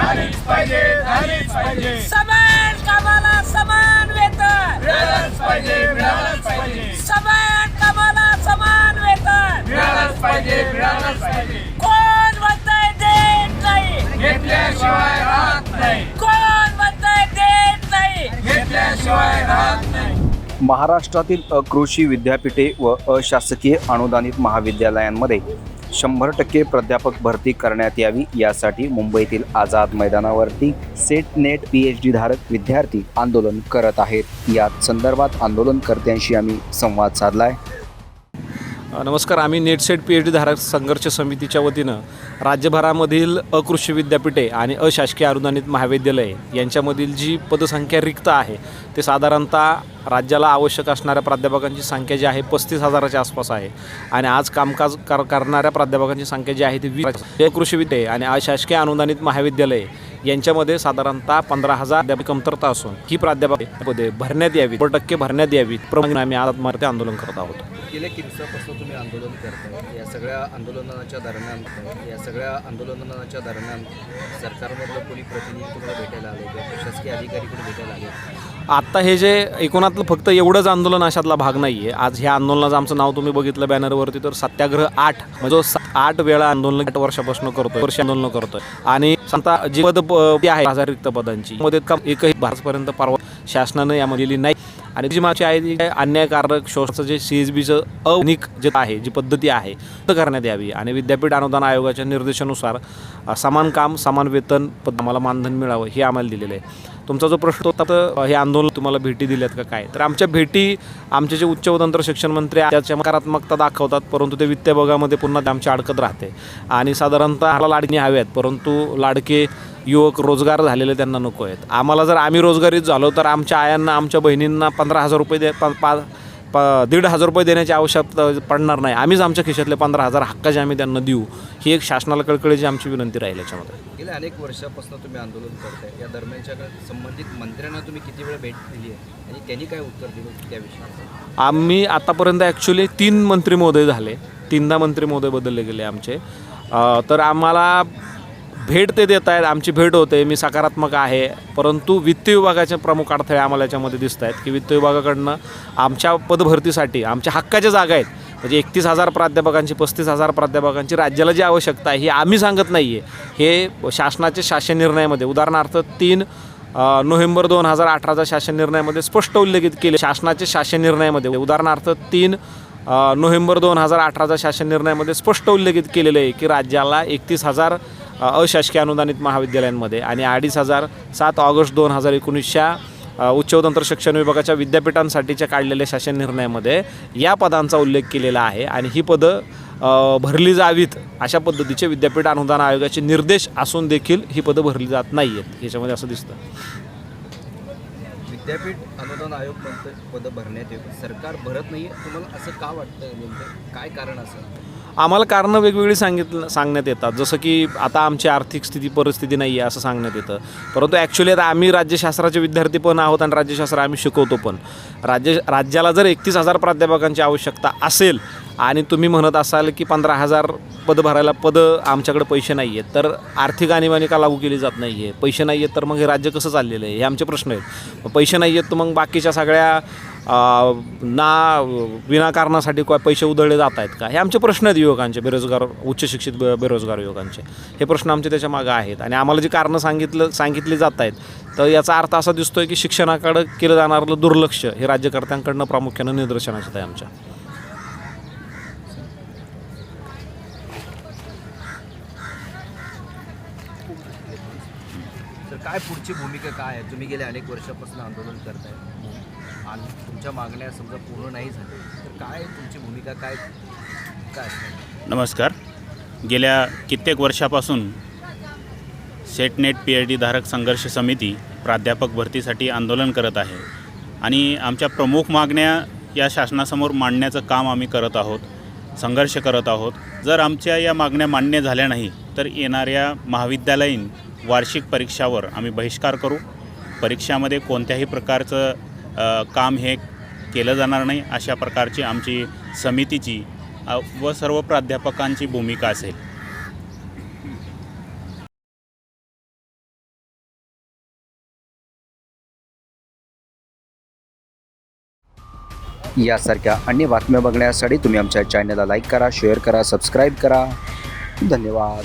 झालीच पाहिजे झालीच पाहिजे. समान कामाला समान वेतन. मिळालंच पाहिजे मिळालंच पाहिजे. समान कामाला समान वेतन. मिळालंच पाहिजे मिळालंच पाहिजे. कोण म्हणतंय देत नाही? घेतल्याशिवाय राहत नाही. कोण म्हणतंय देत नाही? घेतल्याशिवाय राहत नाही. महाराष्ट्रातील अकृषी विद्यापीठे व अशासकीय अनुदानित महाविद्यालयांमध्ये शंभर टक्के प्राध्यापक भरती करण्यात यावी यासाठी मुंबईतील आझाद मैदानावरती SET NET P H D धारक विद्यार्थी आंदोलन करत आहेत. यात संदर्भात आंदोलनकर्त्यांशी आम्ही संवाद साधलाय. नमस्कार आम्ही नेटसेट पी एच डी धारक संघर्ष समितीच्या वतीनं राज्यभरामधील अकृषी विद्यापीठे आणि अशासकीय अनुदानित महाविद्यालये यांच्यामधील जी पदसंख्या रिक्त आहे ते साधारणतः राज्याला आवश्यक असणाऱ्या प्राध्यापकांची संख्या जी आहे पस्तीस हजाराच्या आसपास आहे. आणि आज कामकाज कर करणाऱ्या प्राध्यापकांची संख्या जी आहे ती वीस हे कृषी विद्यालय आणि अशासकीय अनुदानित महाविद्यालये यांच्यामध्ये साधारणतः पंधरा हजार कमतरता असून ही प्राध्यापक पदे भरण्यात यावी टक्के भरण्यात यावी प्रमाणे आम्ही आत्महत्या आंदोलन करत आहोत. गेले किती तुम्ही आंदोलन करताय. या सगळ्या आंदोलनाच्या दरम्यान या सगळ्या आंदोलनाच्या दरम्यान सरकारमधलं कोणी प्रतिनिधी तुम्हाला भेटायला आले किंवा प्रशासकीय अधिकारी कोणी भेटायला आले? आत्ता हे जे एकूणातलं फक्त एवढंच आंदोलन अशातला भाग नाही आहे आज ह्या आंदोलनाचं आमचं नाव तुम्ही बघितलं बॅनरवरती तर सत्याग्रह आठ म्हणजे सा- आठ वेळा आंदोलन आठ वर्षापासून करतोय वर्ष आंदोलन करतोय. आणि आता जी पद प- आहे हजार रिक्त पदांची मध्ये एकही भारतपर्यंत परवा शासनानं यामध्ये लिहिली नाही. आणि जी मागची आहे ती अन्यायकारक शोषणाचं जे सी एस बीचं अनिक जे आहे जी पद्धती आहे तर करण्यात यावी. आणि विद्यापीठ अनुदान आयोगाच्या निर्देशानुसार समान काम समान वेतन पद आम्हाला मानधन मिळावं हे आम्हाला दिलेलं आहे. तुमचा जो प्रश्न होता तर हे आंदोलन तुम्हाला भेटी दिल्यात का काय? तर आमच्या भेटी आमचे जे उच्च व तंत्र शिक्षण मंत्री आहेत, त्याच्या सकारात्मकता दाखवतात परंतु ते वित्त विभागामध्ये पुन्हा आमच्या अडकत राहते. आणि साधारणतः आम्हाला लाडकी हव्यात परंतु लाडके युवक रोजगार झालेले त्यांना नको आहेत. आम्हाला जर आम्ही रोजगारीत झालो तर आमच्या आयांना आमच्या बहिणींना पंधरा हजार रुपये दे पा पा दीड हजार रुपये देण्याची आवश्यकता पडणार नाही. आम्हीच आमच्या खिशातले पंधरा हजार हक्काचे आम्ही त्यांना देऊ ही एक शासनाला कळकळीची आमची विनंती राहील याच्यामध्ये. गेल्या अनेक वर्षापासून तुम्ही आंदोलन करताय. या दरम्यानच्या संबंधित मंत्र्यांना तुम्ही किती वेळ भेट दिली आहे? आणि त्यांनी काय उत्तर दिलं त्या विषयावर? आम्ही आतापर्यंत ॲक्च्युली तीन मंत्री महोदय झाले. तीनदा मंत्री महोदय बदलले गेले आमचे. तर आम्हाला भेट ते देत आहेत आमची भेट होते मी सकारात्मक आहे. परंतु वित्त विभागाचे प्रमुख अडथळे आम्हाला याच्यामध्ये दिसत आहेत की वित्त विभागाकडनं आमच्या पदभरतीसाठी आमच्या हक्काच्या जागा आहेत. म्हणजे एकतीस हजार प्राध्यापकांची पस्तीस हजार प्राध्यापकांची राज्याला जी आवश्यकता आहे ही आम्ही सांगत नाही आहे हे शासनाच्या शासन निर्णयामध्ये उदाहरणार्थ तीन नोव्हेंबर दोन हजार अठराचा शासन निर्णयामध्ये स्पष्ट उल्लेखित केले. शासनाच्या शासन निर्णयामध्ये उदाहरणार्थ तीन नोव्हेंबर दोन हजार अठराचा शासन निर्णयामध्ये स्पष्ट उल्लेखित केलेलं आहे की राज्याला एकतीस हजार अशासकीय अनुदानित महाविद्यालयांमध्ये. आणि अडीच हजार सात ऑगस्ट दोन हजार एकोणीसच्या उच्च व तंत्र शिक्षण विभागाच्या विद्यापीठांसाठीच्या काढलेल्या शासन निर्णयामध्ये या पदांचा उल्लेख केलेला आहे. आणि ही पदं भरली जावीत अशा पद्धतीचे विद्यापीठ अनुदान आयोगाचे निर्देश असून देखील ही पदं भरली जात नाही आहेत ह्याच्यामध्ये असं दिसतं. विद्यापीठ अनुदान आयोग पदं भरण्यात येतं सरकार भरत नाही तुम्हाला असं का वाटतं नेमकं? काय कारण असं? आम्हाला कारणं वेगवेगळी सांगितलं सांगण्यात येतात. जसं की आता आमची आर्थिक स्थिती परिस्थिती नाही आहे असं सांगण्यात येतं. परंतु ॲक्च्युली आता आम्ही राज्यशास्त्राचे विद्यार्थी पण आहोत आणि राज्यशास्त्र आम्ही शिकवतो पण. राज्य राज्याला जर एकतीस हजार प्राध्यापकांची आवश्यकता असेल आणि तुम्ही म्हणत असाल की पंधरा हजार पद भरायला पदं आमच्याकडे पैसे नाही आहेत तर आर्थिक आणीबाणी का लागू केली जात नाही आहे पैसे नाही आहेत तर मग हे राज्य कसं चाललेलं आहे? हे आमचे प्रश्न आहेत. पैसे नाही आहेत तर मग बाकीच्या सगळ्या ना विनाकारणासाठी काय पैसे उधळले जात आहेत का? हे आमचे प्रश्न आहेत युवकांचे बेरोजगार उच्च शिक्षित बे बेरोजगार युवकांचे. हे प्रश्न आमचे त्याच्या मागं आहेत. आणि आम्हाला जी कारणं सांगितलं सांगितली जात आहेत तर याचा अर्थ असा दिसतोय की शिक्षणाकडं केलं जाणारं दुर्लक्ष हे राज्यकर्त्यांकडनं प्रामुख्यानं निदर्शनास येत आहे आमच्या. काय पुढची भूमिका काय आहे? तुम्ही गेल्या अनेक वर्षापासून आंदोलन करताय. माग तुमच्या मागण्या समजा पूर्ण नाही झाल्या तर काय तुमची भूमिका काय काय नमस्कार. गेल्या कित्येक वर्षापासून सेटनेट पी एच डी धारक संघर्ष समिती प्राध्यापक भरतीसाठी आंदोलन करत आहे आणि आमच्या प्रमुख मागण्या या शासनासमोर मांडण्याचं काम आम्ही करत आहोत संघर्ष करत आहोत. जर आमच्या या मागण्या मान्य झाल्या नाही तर येणाऱ्या महाविद्यालयीन वार्षिक परीक्षावर आम्ही बहिष्कार करू. परीक्षामध्ये कोणत्याही प्रकारचं काम हे केलं जाणार नाही अशा प्रकारची आमची समितीची व सर्व प्राध्यापकांची भूमिका असेल. यासारख्या अन्य बातम्या बघण्यासाठी तुम्ही आमच्या चॅनलला लाईक करा शेअर करा सबस्क्राईब करा. धन्यवाद.